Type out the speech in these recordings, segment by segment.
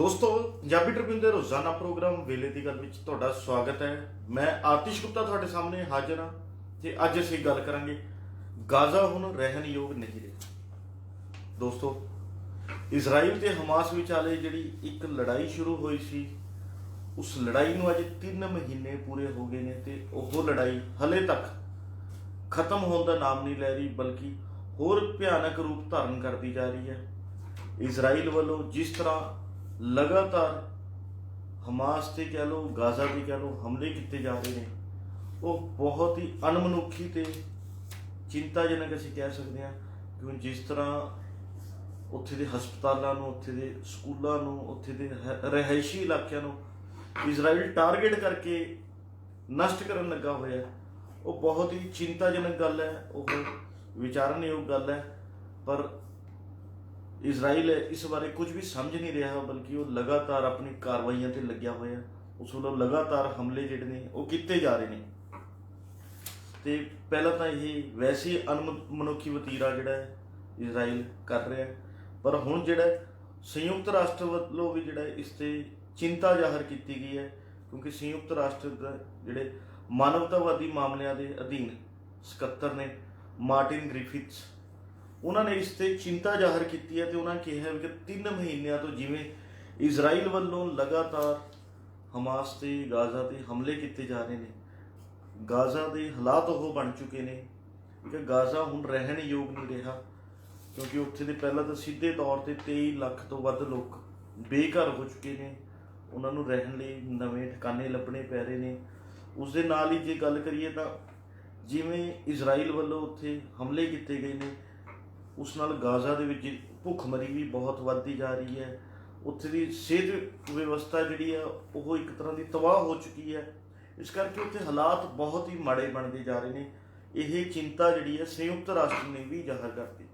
ਦੋਸਤੋ, ਪੰਜਾਬੀ ਟ੍ਰਿਬਿਊਨ ਦੇ ਰੋਜ਼ਾਨਾ ਪ੍ਰੋਗਰਾਮ ਵੇਲੇ ਦੀ ਗੱਲ ਵਿੱਚ ਤੁਹਾਡਾ ਸਵਾਗਤ ਹੈ। ਮੈਂ ਆਤਿਸ਼ ਗੁਪਤਾ ਤੁਹਾਡੇ ਸਾਹਮਣੇ ਹਾਜ਼ਰ ਹਾਂ ਤੇ ਅੱਜ ਅਸੀਂ ਗੱਲ ਕਰਾਂਗੇ ਗਾਜ਼ਾ ਹੁਣ ਰਹਿਣ ਯੋਗ ਨਹੀਂ ਰਿਹਾ। ਦੋਸਤੋ, ਇਜ਼ਰਾਈਲ ਤੇ ਹਮਾਸ ਵਿਚਾਲੇ ਜਿਹੜੀ ਇੱਕ ਲੜਾਈ ਸ਼ੁਰੂ ਹੋਈ ਸੀ, ਉਸ ਲੜਾਈ ਨੂੰ ਅੱਜ 3 ਮਹੀਨੇ ਪੂਰੇ ਹੋ ਗਏ ਨੇ ਤੇ ਉਹ ਲੜਾਈ ਹਲੇ ਤੱਕ ਖਤਮ ਹੋਣ ਦਾ ਨਾਮ ਨਹੀਂ ਲੈ ਰਹੀ, ਬਲਕਿ ਹੋਰ ਭਿਆਨਕ ਰੂਪ ਧਾਰਨ ਕਰਦੀ ਜਾ ਰਹੀ ਹੈ। ਇਜ਼ਰਾਈਲ ਵੱਲੋਂ ਜਿਸ ਤਰ੍ਹਾਂ ਲਗਾਤਾਰ ਹਮਾਸ ਤੇ ਕਹਿ ਲਓ, ਗਾਜ਼ਾ ਤੇ ਕਹਿ ਲਓ, ਹਮਲੇ ਕੀਤੇ ਜਾ ਰਹੇ ਨੇ। ਉਹ ਬਹੁਤ ਹੀ ਅਣਮਨੁੱਖੀ ਤੇ ਚਿੰਤਾਜਨਕ ਅਸੀਂ ਕਹਿ ਸਕਦੇ ਹਾਂ ਕਿਉਂ ਜਿਸ ਤਰ੍ਹਾਂ ਉੱਥੇ ਦੇ ਹਸਪਤਾਲਾਂ ਨੂੰ, ਉੱਥੇ ਦੇ ਸਕੂਲਾਂ ਨੂੰ, ਉੱਥੇ ਦੇ ਹ- ਰਿਹਾਇਸ਼ੀ ਇਲਾਕਿਆਂ ਨੂੰ ਇਜ਼ਰਾਈਲ ਟਾਰਗੇਟ ਕਰਕੇ ਨਸ਼ਟ ਕਰਨ ਲੱਗਾ ਹੋਇਆ ਉਹ ਬਹੁਤ ਹੀ ਚਿੰਤਾਜਨਕ ਗੱਲ ਹੈ, ਉਹ ਵਿਚਾਰਨਯੋਗ ਗੱਲ ਹੈ। ਪਰ ਇਜ਼ਰਾਈਲ ਇਸ ਬਾਰੇ ਕੁਝ ਵੀ ਸਮਝ ਨਹੀਂ ਰਿਹਾ, ਬਲਕਿ ਉਹ ਲਗਾਤਾਰ ਆਪਣੀ ਕਾਰਵਾਈਆਂ ਤੇ ਲੱਗਿਆ ਹੋਇਆ। ਉਸ ਵੱਲੋਂ ਲਗਾਤਾਰ ਹਮਲੇ ਜਿਹੜੇ ਨੇ, ਉਹ ਕੀਤੇ ਜਾ ਰਹੇ ਨੇ। ਤੇ ਪਹਿਲਾਂ ਤਾਂ ਇਹ ਵੈਸੇ ਹੀ ਅਣਮਨੁੱਖੀ ਵਤੀਰਾ ਜਿਹੜਾ ਹੈ, ਇਜ਼ਰਾਈਲ ਕਰ ਰਿਹਾ ਹੈ। ਪਰ ਹੁਣ ਜਿਹੜਾ ਸੰਯੁਕਤ ਰਾਸ਼ਟਰ ਵੱਲੋਂ ਵੀ ਜਿਹੜਾ ਇਸ ਤੇ ਚਿੰਤਾ ਜ਼ਾਹਰ ਕੀਤੀ ਗਈ ਹੈ, ਕਿਉਂਕਿ ਸੰਯੁਕਤ ਰਾਸ਼ਟਰ ਦਾ ਜਿਹੜੇ ਮਾਨਵਤਾਵਾਦੀ ਮਾਮਲਿਆਂ ਦੇ ਅਧੀਨ ਸਕੱਤਰ ਨੇ, ਮਾਰਟਿਨ ਗ੍ਰਿਫਿਥਸ ਉਹਨਾਂ ਨੇ ਇਸ ਤੇ ਚਿੰਤਾ ਜ਼ਾਹਰ ਕੀਤੀ ਹੈ ਤੇ ਉਹਨਾਂ ਕਿਹਾ ਕਿ 3 ਮਹੀਨਿਆਂ ਤੋਂ ਜਿਵੇਂ ਇਜ਼ਰਾਈਲ ਵੱਲੋਂ ਲਗਾਤਾਰ ਹਮਾਸ ਤੇ ਗਾਜ਼ਾ ਤੇ ਹਮਲੇ ਕੀਤੇ ਜਾ ਰਹੇ ਨੇ, ਗਾਜ਼ਾ ਦੇ ਹਾਲਾਤ ਉਹ ਬਣ ਚੁੱਕੇ ਨੇ ਕਿ ਗਾਜ਼ਾ ਹੁਣ ਰਹਿਣ ਯੋਗ ਨਹੀਂ ਰਿਹਾ, ਕਿਉਂਕਿ ਉੱਥੇ ਦੇ ਪਹਿਲਾਂ ਤਾਂ ਸਿੱਧੇ ਤੌਰ ਤੇ 23 ਲੱਖ ਤੋਂ ਵੱਧ ਲੋਕ ਬੇਘਰ ਹੋ ਚੁੱਕੇ ਨੇ, ਉਹਨਾਂ ਨੂੰ ਰਹਿਣ ਲਈ ਨਵੇਂ ਠਿਕਾਣੇ ਲੱਭਣੇ ਪੈ ਰਹੇ ਨੇ। ਉਸ ਦੇ ਨਾਲ ਹੀ ਜੇ ਗੱਲ ਕਰੀਏ ਤਾਂ ਜਿਵੇਂ ਇਜ਼ਰਾਈਲ ਵੱਲੋਂ ਉੱਥੇ ਹਮਲੇ ਕੀਤੇ ਗਏ ਨੇ ਉਸ ਨਾਲ ਗਾਜ਼ਾ ਦੇ ਵਿੱਚ ਭੁੱਖਮਰੀ ਵੀ ਬਹੁਤ ਵੱਧਦੀ ਜਾ ਰਹੀ ਹੈ। ਉੱਥੇ ਦੀ ਸਿਹਤ ਵਿਵਸਥਾ ਜਿਹੜੀ ਆ, ਉਹ ਇੱਕ ਤਰ੍ਹਾਂ ਦੀ ਤਬਾਹ ਹੋ ਚੁੱਕੀ ਹੈ। ਇਸ ਕਰਕੇ ਉੱਥੇ ਹਾਲਾਤ ਬਹੁਤ ਹੀ ਮਾੜੇ ਬਣਦੇ ਜਾ ਰਹੇ ਨੇ। ਇਹ ਚਿੰਤਾ ਜਿਹੜੀ ਹੈ, ਸੰਯੁਕਤ ਰਾਸ਼ਟਰ ਨੇ ਵੀ ਜ਼ਾਹਰ ਕਰਤੀ।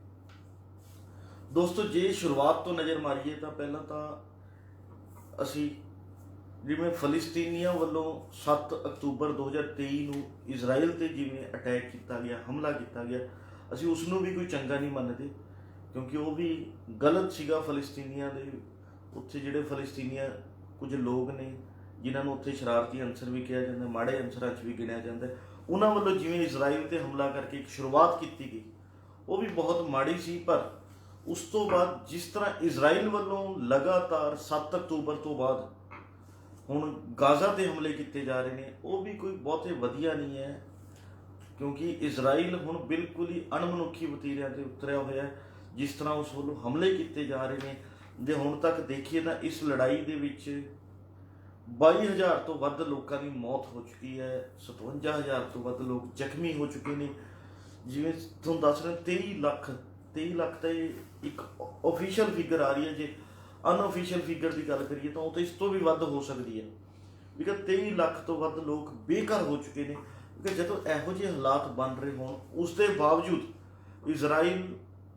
ਦੋਸਤੋ, ਜੇ ਸ਼ੁਰੂਆਤ ਤੋਂ ਨਜ਼ਰ ਮਾਰੀਏ, ਤਾਂ ਪਹਿਲਾਂ ਤਾਂ ਅਸੀਂ ਜਿਵੇਂ ਫਲਸਤੀਨੀਆਂ ਵੱਲੋਂ 7 ਅਕਤੂਬਰ 2023 ਨੂੰ ਇਜ਼ਰਾਈਲ ਤੇ ਜਿਵੇਂ ਅਟੈਕ ਕੀਤਾ ਗਿਆ, ਹਮਲਾ ਕੀਤਾ ਗਿਆ ਅਸੀਂ ਉਸ ਨੂੰ ਵੀ ਕੋਈ ਚੰਗਾ ਨਹੀਂ ਮੰਨਦੇ, ਕਿਉਂਕਿ ਉਹ ਵੀ ਗਲਤ ਸੀਗਾ ਫਲਸਤੀਨੀਆਂ ਦੇ, ਉੱਥੇ ਜਿਹੜੇ ਫਲਸਤੀਨੀਆਂ ਕੁਝ ਲੋਕ ਨੇ, ਜਿਨ੍ਹਾਂ ਨੂੰ ਉੱਥੇ ਸ਼ਰਾਰਤੀ ਅੰਸਰ ਵੀ ਕਿਹਾ ਜਾਂਦਾ, ਮਾੜੇ ਅੰਸਰਾਂ 'ਚ ਵੀ ਗਿਣਿਆ ਜਾਂਦਾ। ਉਹਨਾਂ ਵੱਲੋਂ ਜਿਵੇਂ ਇਜ਼ਰਾਈਲ ਤੇ ਹਮਲਾ ਕਰਕੇ ਇੱਕ ਸ਼ੁਰੂਆਤ ਕੀਤੀ ਗਈ, ਉਹ ਵੀ ਬਹੁਤ ਮਾੜੀ ਸੀ, ਪਰ ਉਸ ਤੋਂ ਬਾਅਦ ਜਿਸ ਤਰ੍ਹਾਂ ਇਜ਼ਰਾਈਲ ਵੱਲੋਂ ਲਗਾਤਾਰ 7 ਅਕਤੂਬਰ ਤੋਂ ਬਾਅਦ ਹੁਣ ਗਾਜ਼ਾ ਤੇ ਹਮਲੇ ਕੀਤੇ ਜਾ ਰਹੇ ਨੇ, ਉਹ ਵੀ ਕੋਈ ਬਹੁਤੇ ਵਧੀਆ ਨਹੀਂ ਹੈ। ਕਿਉਂਕਿ ਇਜ਼ਰਾਈਲ ਹੁਣ ਬਿਲਕੁਲ ਹੀ ਅਣਮਨੁੱਖੀ ਵਤੀਰਿਆਂ ਤੇ ਉਤਰਿਆ ਹੋਇਆ ਹੈ, ਜਿਸ ਤਰ੍ਹਾਂ ਉਸ ਵੱਲੋਂ ਹਮਲੇ ਕੀਤੇ ਜਾ ਰਹੇ ਨੇ। ਜੇ ਹੁਣ ਤੱਕ ਦੇਖੀਏ ਤਾਂ ਇਸ ਲੜਾਈ ਦੇ ਵਿੱਚ 22000 ਤੋਂ ਵੱਧ ਲੋਕਾਂ ਦੀ ਮੌਤ ਹੋ ਚੁੱਕੀ ਹੈ 57000 ਤੋਂ ਵੱਧ ਲੋਕ ਜ਼ਖਮੀ ਹੋ ਚੁੱਕੇ ਨੇ। ਜਿਵੇਂ ਤੁਹਾਨੂੰ ਦੱਸ ਰਹੇ 23 ਲੱਖ 23 ਲੱਖ ਤਾਂ ਇਹ ਇੱਕ ਅਫੀਸ਼ੀਅਲ ਫਿਗਰ ਆ ਰਹੀ ਹੈ। ਜੇ ਅਨਅਫੀਸ਼ੀਅਲ ਫਿਗਰ ਦੀ ਗੱਲ ਕਰੀਏ ਤਾਂ ਉਹ ਤਾਂ ਇਸ ਤੋਂ ਵੀ ਵੱਧ ਹੋ ਸਕਦੀ ਹੈ। ਬਿਕਾ 23 ਲੱਖ ਤੋਂ ਵੱਧ ਲੋਕ ਬੇਘਰ ਹੋ ਚੁੱਕੇ ਨੇ। ਕਿ ਜਦੋਂ ਇਹੋ ਜਿਹੇ ਹਾਲਾਤ ਬਣ ਰਹੇ ਹੋਣ, ਉਸ ਦੇ ਬਾਵਜੂਦ ਇਜ਼ਰਾਈਲ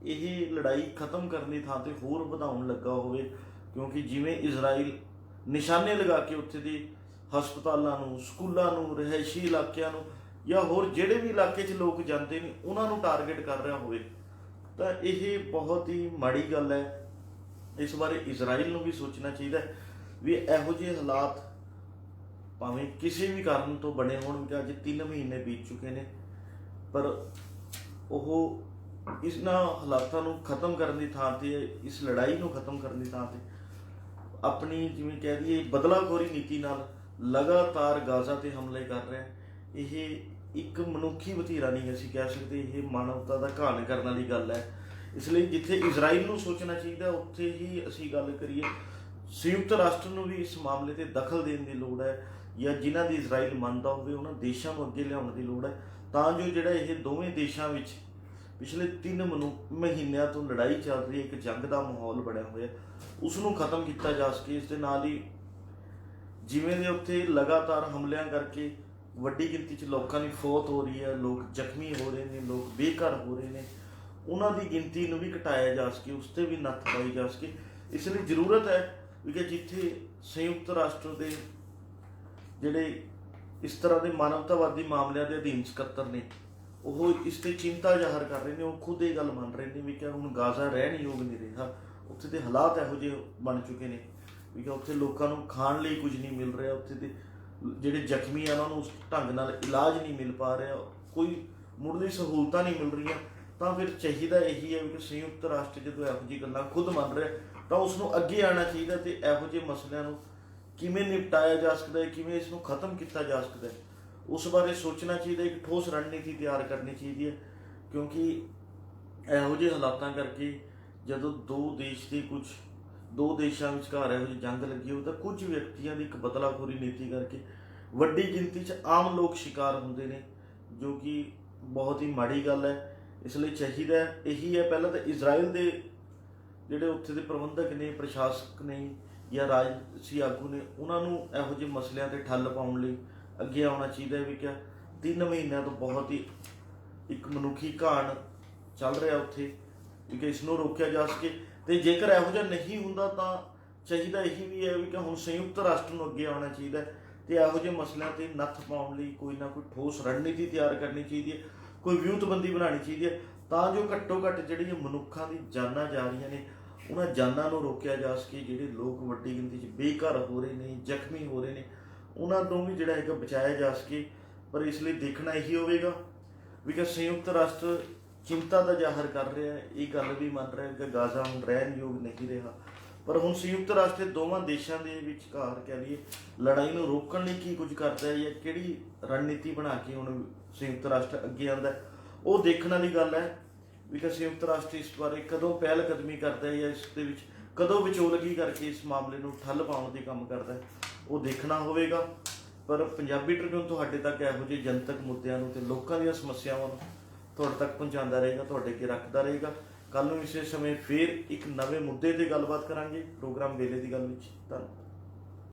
ਇਹ ਲੜਾਈ ਖਤਮ ਕਰਨ ਦੀ ਥਾਂ ਤੇ ਹੋਰ ਵਧਾਉਣ ਲੱਗਾ ਹੋਵੇ, ਕਿਉਂਕਿ ਜਿਵੇਂ ਇਜ਼ਰਾਈਲ ਨਿਸ਼ਾਨੇ ਲਗਾ ਕੇ ਉੱਥੇ ਦੇ ਹਸਪਤਾਲਾਂ ਨੂੰ, ਸਕੂਲਾਂ ਨੂੰ, ਰਿਹਾਇਸ਼ੀ ਇਲਾਕਿਆਂ ਨੂੰ ਜਾਂ ਹੋਰ ਜਿਹੜੇ ਵੀ ਇਲਾਕੇ 'ਚ ਲੋਕ ਜਾਂਦੇ ਨੇ, ਉਹਨਾਂ ਨੂੰ ਟਾਰਗੇਟ ਕਰ ਰਿਹਾ ਹੋਵੇ, ਤਾਂ ਇਹ ਬਹੁਤ ਹੀ ਮਾੜੀ ਗੱਲ ਹੈ। ਇਸ ਬਾਰੇ ਇਜ਼ਰਾਈਲ ਨੂੰ ਵੀ ਸੋਚਣਾ ਚਾਹੀਦਾ ਵੀ ਇਹੋ ਜਿਹੇ ਹਾਲਾਤ ਭਾਵੇਂ ਕਿਸੇ ਵੀ ਕਾਰਨ ਤੋਂ ਬਣੇ ਹੋਣ ਕਿ ਅੱਜ 3 ਮਹੀਨੇ ਬੀਤ ਚੁੱਕੇ ਨੇ, ਪਰ ਉਹ ਇਸ ਨਾ ਹਾਲਾਤਾਂ ਨੂੰ ਖਤਮ ਕਰਨ ਦੀ ਥਾਂ ਤੇ, ਇਸ ਲੜਾਈ ਨੂੰ ਖਤਮ ਕਰਨ ਦੀ ਥਾਂ ਤੇ ਆਪਣੀ ਜਿਵੇਂ ਕਹਿ ਦਈਏ ਬਦਲਾਖੋਰੀ ਨੀਤੀ ਨਾਲ ਲਗਾਤਾਰ ਗਾਜ਼ਾ ਤੇ ਹਮਲੇ ਕਰ ਰਿਹਾ ਇਹ ਇੱਕ ਮਨੁੱਖੀ ਵਤੀਰਾ ਨਹੀਂ ਅਸੀਂ ਕਹਿ ਸਕਦੇ, ਇਹ ਮਾਨਵਤਾ ਦਾ ਘਾਣ ਕਰਨ ਵਾਲੀ ਗੱਲ ਹੈ। ਇਸ ਲਈ ਜਿੱਥੇ ਇਜ਼ਰਾਈਲ ਨੂੰ ਸੋਚਣਾ ਚਾਹੀਦਾ, ਉੱਥੇ ਹੀ ਅਸੀਂ ਗੱਲ ਕਰੀਏ। ਸੰਯੁਕਤ ਰਾਸ਼ਟਰ ਨੂੰ ਵੀ ਇਸ ਮਾਮਲੇ ਤੇ ਦਖਲ ਦੇਣ ਦੀ ਲੋੜ ਹੈ। ਜਾਂ ਜਿਨ੍ਹਾਂ ਦੀ ਇਜ਼ਰਾਈਲ ਮੰਨਦਾ ਹੋਵੇ, ਉਹਨਾਂ ਦੇਸ਼ਾਂ ਨੂੰ ਅੱਗੇ ਲਿਆਉਣ ਦੀ ਲੋੜ ਹੈ। ਤਾਂ ਜੋ ਜਿਹੜਾ ਇਹ ਦੋਵੇਂ ਦੇਸ਼ਾਂ ਵਿੱਚ ਪਿਛਲੇ 3 ਮਹੀਨਿਆਂ ਤੋਂ ਲੜਾਈ ਚੱਲ ਰਹੀ ਹੈ, ਇੱਕ ਜੰਗ ਦਾ ਮਾਹੌਲ ਬਣਿਆ ਹੋਇਆ ਉਸ ਨੂੰ ਖਤਮ ਕੀਤਾ ਜਾ ਸਕੇ। ਇਸ ਦੇ ਨਾਲ ਹੀ ਜਿਵੇਂ ਦੇ ਉੱਥੇ ਲਗਾਤਾਰ ਹਮਲਿਆਂ ਕਰਕੇ ਵੱਡੀ ਗਿਣਤੀ 'ਚ ਲੋਕਾਂ ਦੀ ਫੌਤ ਹੋ ਰਹੀ ਹੈ, ਲੋਕ ਜ਼ਖਮੀ ਹੋ ਰਹੇ ਨੇ, ਲੋਕ ਬੇਘਰ ਹੋ ਰਹੇ ਨੇ, ਉਹਨਾਂ ਦੀ ਗਿਣਤੀ ਨੂੰ ਵੀ ਘਟਾਇਆ ਜਾ ਸਕੇ, ਉਸ ਤੇ ਵੀ ਨੱਥ ਪਾਈ ਜਾ ਸਕੇ। ਇਸ ਲਈ ਜ਼ਰੂਰਤ ਹੈ ਵੀ ਕਿ ਜਿੱਥੇ ਸੰਯੁਕਤ ਰਾਸ਼ਟਰ ਦੇ ਜਿਹੜੇ ਇਸ ਤਰ੍ਹਾਂ ਦੇ ਮਾਨਵਤਾਵਾਦੀ ਮਾਮਲਿਆਂ ਦੇ ਅਧੀਨ ਸਕੱਤਰ ਨੇ, ਉਹ ਇਸ ਤੇ ਚਿੰਤਾ ਜ਼ਾਹਰ ਕਰ ਰਹੇ ਨੇ, ਉਹ ਖੁਦ ਇਹ ਗੱਲ ਮੰਨ ਰਹੇ ਨੇ ਵੀ ਕਿ ਹੁਣ ਗਾਜ਼ਾ ਰਹਿਣ ਯੋਗ ਨਹੀਂ ਰਿਹਾ, ਉੱਥੇ ਦੇ ਹਾਲਾਤ ਇਹੋ ਜਿਹੇ ਬਣ ਚੁੱਕੇ ਨੇ ਵੀ ਕਿ ਉੱਥੇ ਲੋਕਾਂ ਨੂੰ ਖਾਣ ਲਈ ਕੁਝ ਨਹੀਂ ਮਿਲ ਰਿਹਾ, ਉੱਥੇ ਦੇ ਜਿਹੜੇ ਜ਼ਖਮੀ ਆ, ਉਹਨਾਂ ਨੂੰ ਉਸ ਢੰਗ ਨਾਲ ਇਲਾਜ ਨਹੀਂ ਮਿਲ ਪਾ ਰਿਹਾ, ਕੋਈ ਮੁੱਢਲੀ ਸਹੂਲਤਾਂ ਨਹੀਂ ਮਿਲ ਰਹੀਆਂ, ਤਾਂ ਫਿਰ ਚਾਹੀਦਾ ਇਹੀ ਹੈ ਵੀ ਕਿ ਸੰਯੁਕਤ ਰਾਸ਼ਟਰ ਜਦੋਂ ਇਹੋ ਜਿਹੀ ਗੱਲਾਂ ਖੁਦ ਮੰਨ ਰਿਹਾ, ਤਾਂ ਉਸ ਨੂੰ ਅੱਗੇ ਆਉਣਾ ਚਾਹੀਦਾ ਤੇ ਇਹੋ ਜਿਹੇ ਮਸਲਿਆਂ ਨੂੰ ਕਿਵੇਂ ਨਿਪਟਾਇਆ ਜਾ ਸਕਦਾ ਹੈ, ਕਿਵੇਂ ਇਸ ਨੂੰ ਖਤਮ ਕੀਤਾ ਜਾ ਸਕਦਾ ਹੈ, ਉਸ ਬਾਰੇ ਸੋਚਣਾ ਚਾਹੀਦਾ ਇੱਕ ਠੋਸ ਰਣਨੀਤੀ ਤਿਆਰ ਕਰਨੀ ਚਾਹੀਦੀ ਹੈ, ਕਿਉਂਕਿ ਇਹੋ ਜਿਹੇ ਹਾਲਾਤਾਂ ਕਰਕੇ ਜਦੋਂ ਦੋ ਦੇਸ਼ ਦੇ ਕੁਝ, ਦੋ ਦੇਸ਼ਾਂ ਵਿਚਕਾਰ ਇਹੋ ਜਿਹੀ ਜੰਗ ਲੱਗੀ ਹੋਵੇ ਤਾਂ ਕੁਝ ਵਿਅਕਤੀਆਂ ਦੀ ਇੱਕ ਬਦਲਾਖੋਰੀ ਨੀਤੀ ਕਰਕੇ ਵੱਡੀ ਗਿਣਤੀ 'ਚ ਆਮ ਲੋਕ ਸ਼ਿਕਾਰ ਹੁੰਦੇ ਨੇ, ਜੋ ਕਿ ਬਹੁਤ ਹੀ ਮਾੜੀ ਗੱਲ ਹੈ, ਇਸ ਲਈ ਚਾਹੀਦਾ ਇਹੀ ਹੈ ਪਹਿਲਾਂ ਤਾਂ ਇਜ਼ਰਾਈਲ ਦੇ ਜਿਹੜੇ ਉੱਥੇ ਦੇ ਪ੍ਰਬੰਧਕ ਨੇ, ਪ੍ਰਸ਼ਾਸਕ ਨੇ ਜਾਂ ਰਾਜਸੀ ਆਗੂ ਨੇ ਉਹਨਾਂ ਨੂੰ ਇਹੋ ਜਿਹੇ ਮਸਲਿਆਂ ਤੇ ਠੱਲ ਪਾਉਣ ਲਈ ਅੱਗੇ ਆਉਣਾ ਚਾਹੀਦਾ ਹੈ ਵੀ ਕਿਆ ਤਿੰਨ ਮਹੀਨਿਆਂ ਤੋਂ ਬਹੁਤ ਹੀ ਇੱਕ ਮਨੁੱਖੀ ਘਾਣ ਚੱਲ ਰਿਹਾ ਉੱਥੇ ਵੀ ਕਿ ਇਸ ਨੂੰ ਰੋਕਿਆ ਜਾ ਸਕੇ। ਤੇ ਜੇਕਰ ਇਹੋ ਜਿਹਾ ਨਹੀਂ ਹੁੰਦਾ ਤਾਂ ਚਾਹੀਦਾ ਇਹੀ ਵੀ ਹੈ ਵੀ ਕਿ ਹੁਣ ਸੰਯੁਕਤ ਰਾਸ਼ਟਰ ਨੂੰ ਅੱਗੇ ਆਉਣਾ ਚਾਹੀਦਾ ਹੈ ਤੇ ਇਹੋ ਜਿਹੇ ਮਸਲਿਆਂ ਤੇ ਨੱਥ ਪਾਉਣ ਲਈ ਕੋਈ ਨਾ ਕੋਈ ਠੋਸ ਰਣਨੀਤੀ ਤਿਆਰ ਕਰਨੀ ਚਾਹੀਦੀ ਹੈ, ਕੋਈ ਵਿਉਂਤਬੰਦੀ ਬਣਾਉਣੀ ਚਾਹੀਦੀ ਹੈ, ਤਾਂ ਜੋ ਘੱਟੋ ਘੱਟ ਜਿਹੜੀਆਂ ਮਨੁੱਖਾਂ ਦੀ ਜਾਨਾਂ ਜਾ ਰਹੀਆਂ ਨੇ ਉਹਨਾਂ ਜਾਨਾਂ ਨੂੰ ਰੋਕਿਆ ਜਾ ਸਕੇ, ਜਿਹੜੇ ਲੋਕ ਵੱਡੀ ਗਿਣਤੀ 'ਚ ਬੇਘਰ ਹੋ ਰਹੇ ਨੇ, ਜ਼ਖਮੀ ਹੋ ਰਹੇ ਨੇ, ਉਹਨਾਂ ਤੋਂ ਵੀ ਜਿਹੜਾ ਹੈਗਾ ਬਚਾਇਆ ਜਾ ਸਕੇ, ਪਰ ਇਸ ਲਈ ਦੇਖਣਾ ਇਹੀ ਹੋਵੇਗਾ ਵੀ ਕਿ ਸੰਯੁਕਤ ਰਾਸ਼ਟਰ ਚਿੰਤਾ ਦਾ ਜ਼ਾਹਰ ਕਰ ਰਿਹਾ ਹੈ, ਇਹ ਗੱਲ ਵੀ ਮੰਨ ਰਿਹਾ ਕਿ ਗਾਜ਼ਾ ਹੁਣ ਰਹਿਣ ਯੋਗ ਨਹੀਂ ਰਿਹਾ। ਪਰ ਹੁਣ ਸੰਯੁਕਤ ਰਾਸ਼ਟਰ ਦੋਵਾਂ ਦੇਸ਼ਾਂ ਦੇ ਵਿਚਕਾਰ ਕਹਿ ਲਈਏ, ਲੜਾਈ ਨੂੰ ਰੋਕਣ ਲਈ ਕੀ ਕੁਝ ਕਰਦਾ ਹੈ ਜਾਂ ਕਿਹੜੀ ਰਣਨੀਤੀ ਬਣਾ ਕੇ ਹੁਣ ਸੰਯੁਕਤ ਰਾਸ਼ਟਰ ਅੱਗੇ ਆਉਂਦਾ ਉਹ ਦੇਖਣ ਵਾਲੀ ਗੱਲ ਹੈ। ਵੀ ਕਿ ਸੰਯੁਕਤ ਰਾਸ਼ਟਰ ਇਸ ਬਾਰੇ ਕਦੋਂ ਪਹਿਲ ਕਦਮੀ ਕਰਦਾ ਹੈ ਜਾਂ ਇਸ ਦੇ ਵਿੱਚ ਕਦੋਂ ਵਿਚੋਲਗੀ ਕਰਕੇ ਇਸ ਮਾਮਲੇ ਨੂੰ ਠੱਲ ਪਾਉਣ ਦੇ ਕੰਮ ਕਰਦਾ ਹੈ, ਉਹ ਦੇਖਣਾ ਹੋਵੇਗਾ। ਪਰ ਪੰਜਾਬੀ ਟ੍ਰਿਬਿਊਨ ਤੁਹਾਡੇ ਤੱਕ ਇਹੋ ਜਿਹੇ ਜਨਤਕ ਮੁੱਦਿਆਂ ਨੂੰ ਤੇ ਲੋਕਾਂ ਦੀਆਂ ਸਮੱਸਿਆਵਾਂ ਨੂੰ ਤੁਹਾਡੇ ਤੱਕ ਪਹੁੰਚਾਉਂਦਾ ਰਹੇਗਾ, ਤੁਹਾਡੇ ਅੱਗੇ ਰੱਖਦਾ ਰਹੇਗਾ। ਕੱਲ ਨੂੰ ਇਸੇ ਸਮੇਂ ਫੇਰ ਇੱਕ ਨਵੇਂ ਮੁੱਦੇ ਤੇ ਗੱਲਬਾਤ ਕਰਾਂਗੇ। ਪ੍ਰੋਗਰਾਮ ਵੇਲੇ ਦੀ ਗੱਲ ਵਿੱਚ ਧੰਨਵਾਦ।